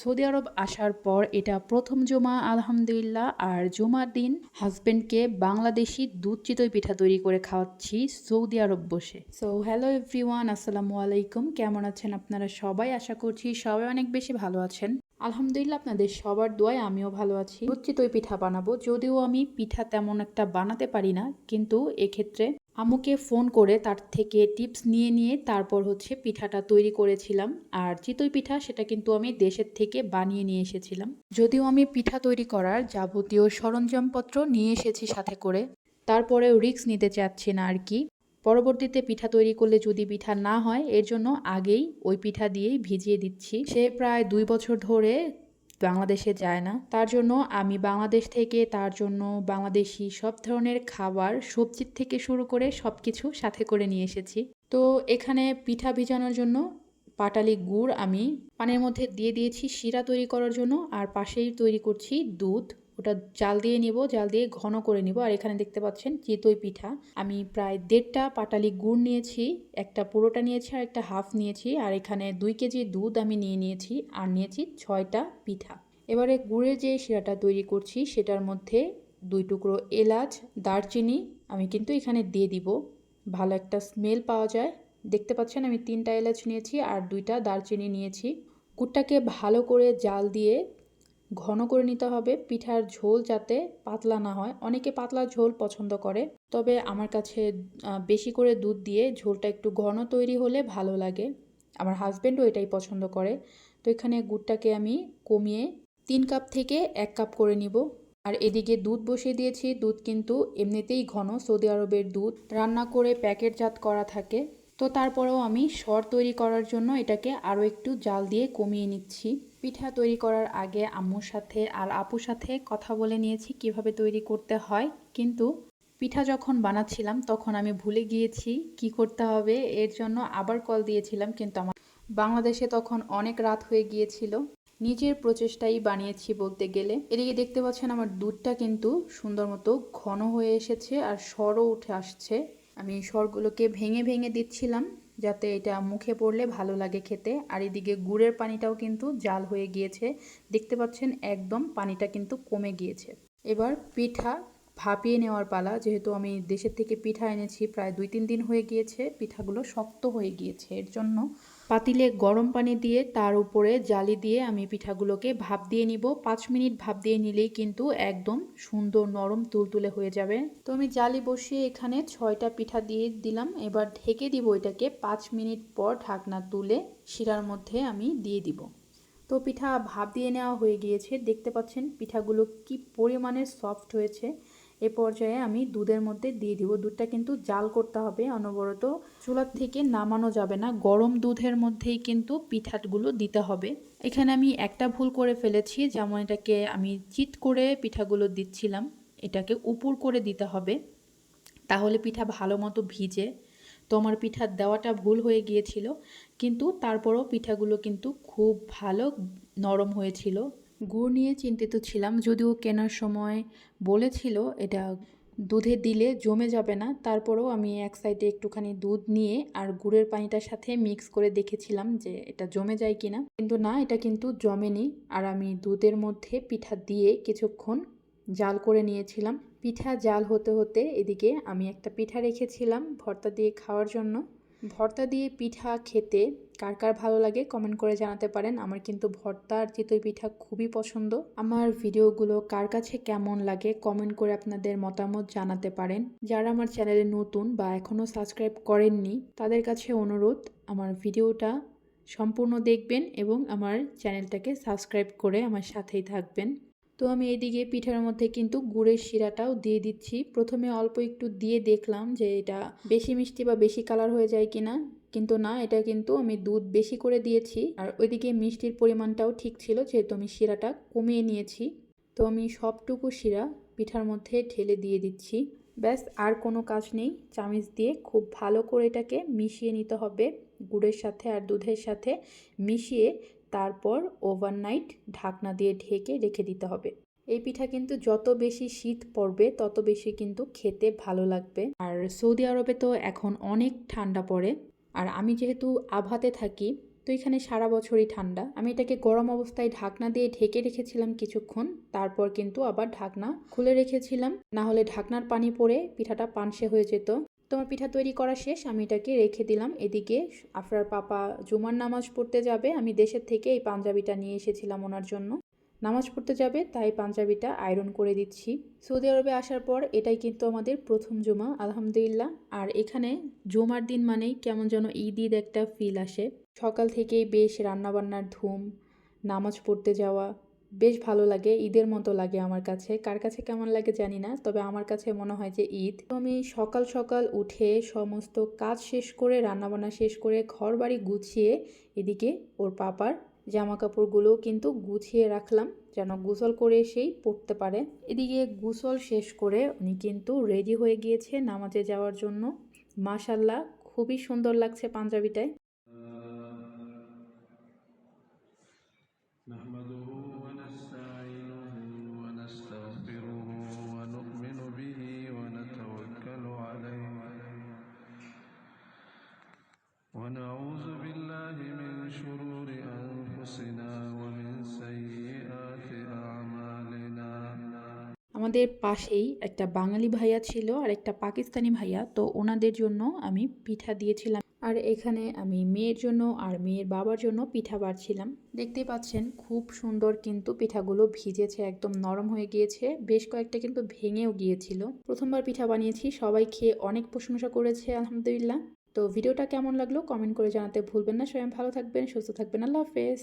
Saudi আরব আসার পর এটা প্রথম জমা, আলহামদুলিল্লাহ। আর জুমার দিন হাজবেন্ডকে বাংলাদেশি দুধ চিতই পিঠা তৈরি করে খাওয়াচ্ছি সৌদি আরব বসে। সো হ্যালো এভরিওয়ান আসসালামু আলাইকুম। কেমন আছেন আপনারা সবাই? আশা করছি সবাই অনেক বেশি ভালো আছেন। আলহামদুলিল্লাহ, আপনাদের সবার দোয়ায় আমিও ভালো আছি। দুধ চিতই পিঠা বানাবো, যদিও আমি পিঠা তেমন একটা বানাতে পারি না, কিন্তু এক্ষেত্রে আম্মুকে ফোন করে তার থেকে টিপস নিয়ে নিয়ে তারপর হচ্ছে পিঠাটা তৈরি করেছিলাম। আর চিতই পিঠা সেটা কিন্তু আমি দেশের থেকে বানিয়ে নিয়ে এসেছিলাম। যদিও আমি পিঠা তৈরি করার যাবতীয় সরঞ্জামপত্র নিয়ে এসেছি সাথে করে। তারপরেও রিস্ক নিতে চাচ্ছি না আর কি। পরবর্তীতে পিঠা তৈরি করলে যদি পিঠা না হয়, এর জন্য আগেই ওই পিঠা দিয়েই ভিজিয়ে দিচ্ছি। সে প্রায় দুই বছর ধরে বাংলাদেশে যায় না। তার জন্য আমি বাংলাদেশ থেকে, তার জন্য বাংলাদেশি সব ধরনের খাবার সবজির থেকে শুরু করে সব কিছু সাথে করে নিয়ে এসেছি। তো এখানে পিঠা ভিজানোর জন্য পাটালি গুড় আমি পানের মধ্যে দিয়ে দিয়েছি, শিরা তৈরি করার জন্য, আর পাশেই তৈরি করছি দুধ। ওটা জাল দিয়ে নিব, জাল দিয়ে ঘন করে নিব। আর এখানে দেখতে পাচ্ছেন চিতই পিঠা। আমি প্রায় দেড়টা পাটালি গুড় নিয়েছি, একটা পুরোটা নিয়েছি আর একটা হাফ নিয়েছি। আর এখানে দুই কেজি দুধ আমি নিয়ে নিয়েছি আর নিয়েছি ছয়টা পিঠা। এবারে গুড়ের যে শিরাটা তৈরি করছি, সেটার মধ্যে দুই টুকরো এলাচ, দারচিনি আমি কিন্তু এখানে দিয়ে দিব। ভালো একটা স্মেল পাওয়া যায়। দেখতে পাচ্ছেন আমি তিনটা এলাচ নিয়েছি আর দুইটা দারচিনি নিয়েছি। গুড়টাকে ভালো করে জাল দিয়ে ঘন করে নিতে হবে। পিঠার ঝোল যাতে পাতলা না হয়। অনেকে পাতলা ঝোল পছন্দ করে। তবে আমার কাছে বেশি করে দুধ দিয়ে ঝোলটা একটু ঘন তৈরি হলে ভালো লাগে। আমার হাজব্যান্ডও এটাই পছন্দ করে। তো এখানে গুড়টাকে আমি কমিয়ে তিন কাপ থেকে এক কাপ করে নিব। আর এদিকে দুধ বসিয়ে দিয়েছি। দুধ কিন্তু এমনিতেই ঘন। সৌদি আরবের দুধ রান্না করে প্যাকেটজাত করা থাকে। তো তারপরেও আমি সর তৈরি করার জন্য এটাকে আরও একটু জাল দিয়ে কমিয়ে নিচ্ছি। পিঠা তৈরি করার আগে আম্মুর সাথে আর আপুর সাথে কথা বলে নিয়েছি কীভাবে তৈরি করতে হয়। কিন্তু পিঠা যখন বানাচ্ছিলাম, তখন আমি ভুলে গিয়েছি কি করতে হবে। এর জন্য আবার কল দিয়েছিলাম, কিন্তু আমার বাংলাদেশে তখন অনেক রাত হয়ে গিয়েছিল। নিজের প্রচেষ্টাই বানিয়েছি বলতে গেলে। এদিকে দেখতে পাচ্ছেন আমার দুধটা কিন্তু সুন্দর মতো ঘন হয়ে এসেছে আর সরও উঠে আসছে। আমি সরগুলোকে ভেঙে ভেঙে দিচ্ছিলাম। যাতে এটা মুখে পড়লে ভালো লাগে খেতে। আর এদিকে গুড়ের পানিটাও কিন্তু জাল হয়ে গিয়েছে। দেখতে পাচ্ছেন একদম পানিটা কিন্তু কমে গিয়েছে। এবার পিঠা ভাপিয়ে নেওয়ার পালা। যেহেতু আমি দেশের থেকে পিঠা এনেছি, প্রায় দুই তিন দিন হয়ে গিয়েছে, পিঠাগুলো শক্ত হয়ে গিয়েছে। এর জন্য পাতিলে গরম পানি দিয়ে তার উপরে জালি দিয়ে আমি পিঠাগুলোকে ভাপ দিয়ে নিব। পাঁচ মিনিট ভাপ দিয়ে নিলেই কিন্তু একদম সুন্দর নরম তুলতুলে হয়ে যাবে। তো আমি জালি বসিয়ে এখানে ছয়টা পিঠা দিয়ে দিলাম। এবার ঢেকে দিব এটাকে পাঁচ মিনিট পর ঢাকনা তুলে শিরার মধ্যে আমি দিয়ে দিব। তো পিঠা ভাপ দিয়ে নেওয়া হয়ে গিয়েছে। দেখতে পাচ্ছেন পিঠাগুলো কি পরিমাণে সফট হয়েছে। এ পর্যায়ে আমি দুধের মধ্যে দিয়ে দিব। দুধটা কিন্তু জাল করতে হবে অনবরত। চুলার থেকে নামানো যাবে না। গরম দুধের মধ্যেই কিন্তু পিঠাগুলো দিতে হবে। এখানে আমি একটা ভুল করে ফেলেছি, যেমন এটাকে আমি চিট করে পিঠাগুলো দিচ্ছিলাম। এটাকে উপর করে দিতে হবে। তাহলে পিঠা ভালো মতো ভিজে। তো আমার পিঠা দেওয়াটা ভুল হয়ে গিয়েছিল। কিন্তু তারপরও পিঠাগুলো কিন্তু খুব ভালো নরম হয়েছিল। গুড় নিয়ে চিন্তিত ছিলাম, যদিও কেনার সময় বলেছিল এটা দুধে দিলে জমে যাবে না। তারপরেও আমি এক সাইডে একটুখানি দুধ নিয়ে আর গুড়ের পানিটার সাথে মিক্স করে দেখেছিলাম যে এটা জমে যায় কিনা। কিন্তু না, এটা কিন্তু জমেনি। আর আমি দুধের মধ্যে পিঠা দিয়ে কিছুক্ষণ জাল করে নিয়েছিলাম। পিঠা জাল হতে হতে এদিকে আমি একটা পিঠা রেখেছিলাম ভর্তা দিয়ে খাওয়ার জন্য। ভর্তা দিয়ে পিঠা খেতে কার কার ভালো লাগে কমেন্ট করে জানাতে পারেন। আমার কিন্তু ভর্তা আর চিতই পিঠা খুবই পছন্দ। আমার ভিডিওগুলো কার কাছে কেমন লাগে কমেন্ট করে আপনাদের মতামত জানাতে পারেন। যারা আমার চ্যানেলে নতুন বা এখনও সাবস্ক্রাইব করেননি, তাদের কাছে অনুরোধ, আমার ভিডিওটা সম্পূর্ণ দেখবেন এবং আমার চ্যানেলটাকে সাবস্ক্রাইব করে আমার সাথেই থাকবেন। তো আমি এদিকে পিঠার মধ্যে কিন্তু গুড়ের শিরাটাও দিয়ে দিচ্ছি। প্রথমে অল্প একটু দিয়ে দেখলাম যে এটা বেশি মিষ্টি বা বেশি কালার হয়ে যায় কিনা, কিন্তু না, এটা কিন্তু আমি দুধ বেশি করে দিয়েছি। আর ওইদিকে মিষ্টির পরিমাণটাও ঠিক ছিল, যেহেতু আমি শিরাটা কমিয়ে নিয়েছি। তো আমি সবটুকু শিরা পিঠার মধ্যে ঢেলে দিয়ে দিচ্ছি। ব্যাস, আর কোনো কাজ নেই। চামিচ দিয়ে খুব ভালো করে এটাকে মিশিয়ে নিতে হবে গুড়ের সাথে আর দুধের সাথে। মিশিয়ে তারপর ওভারনাইট ঢাকনা দিয়ে ঢেকে রেখে দিতে হবে। এই পিঠা কিন্তু যত বেশি শীত পড়বে, তত বেশি কিন্তু খেতে ভালো লাগবে। আর সৌদি আরবে তো এখন অনেক ঠান্ডা পড়ে। আর আমি যেহেতু আভাতে থাকি, তো এখানে সারা বছরই ঠান্ডা। আমি এটাকে গরম অবস্থায় ঢাকনা দিয়ে ঢেকে রেখেছিলাম কিছুক্ষণ। তারপর কিন্তু আবার ঢাকনা খুলে রেখেছিলাম। না হলে ঢাকনার পানি পড়ে পিঠাটা পানসে হয়ে যেত। তোমার পিঠা তৈরি করা শেষ, আমি এটাকে রেখে দিলাম। এদিকে আফরার পাপা জুমার নামাজ পড়তে যাবে। আমি দেশের থেকে এই পাঞ্জাবিটা নিয়ে এসেছিলাম ওনার জন্য। নামাজ পড়তে যাবে, তাই পাঞ্জাবিটা আয়রন করে দিচ্ছি। সৌদি আরবে আসার পর এটাই কিন্তু আমাদের প্রথম জুমা, আলহামদুলিল্লাহ। আর এখানে জুমার দিন মানেই কেমন যেন ঈদ ঈদ একটা ফিল আসে। সকাল থেকেই বেশ রান্নাবান্নার ধুম, নামাজ পড়তে যাওয়া বেশ ভালো লাগে, ঈদের মতো লাগে আমার কাছে। কার কাছে কেমন লাগে জানি না, তবে আমার কাছে মনে হয় যে ঈদ। তো আমি সকাল সকাল উঠে সমস্ত কাজ শেষ করে, রান্নাবান্না শেষ করে ঘর বাড়ি গুছিয়ে এদিকে ওর পাপার জামা কাপড়গুলো কিন্তু গুছিয়ে রাখলাম, যেন গোসল করে এসেই পড়তে পারে। এদিকে গোসল শেষ করে উনি কিন্তু রেডি হয়ে গিয়েছে নামাজে যাওয়ার জন্য। মাশাল্লাহ খুবই সুন্দর লাগছে পাঞ্জাবিটায়। আমাদের পাশেই একটা বাঙালি ভাইয়া ছিল আর একটা পাকিস্তানি ভাইয়া, তো ওনাদের জন্য আমি পিঠা দিয়েছিলাম। আর এখানে আমি মেয়ের জন্য আর মেয়ের বাবার জন্য পিঠা বাড়ছিলাম। দেখতেই পাচ্ছেন, খুব সুন্দর কিন্তু পিঠাগুলো ভিজেছে, একদম নরম হয়ে গিয়েছে। বেশ কয়েকটা কিন্তু ভেঙেও গিয়েছিল। প্রথমবার পিঠা বানিয়েছি, সবাই খেয়ে অনেক প্রশংসা করেছে, আলহামদুলিল্লাহ। তো ভিডিওটা কেমন লাগল কমেন্ট করে জানাতে ভুলবেন না। সবাই ভালো থাকবেন, সুস্থ থাকবেন। আল্লাহ হাফেজ।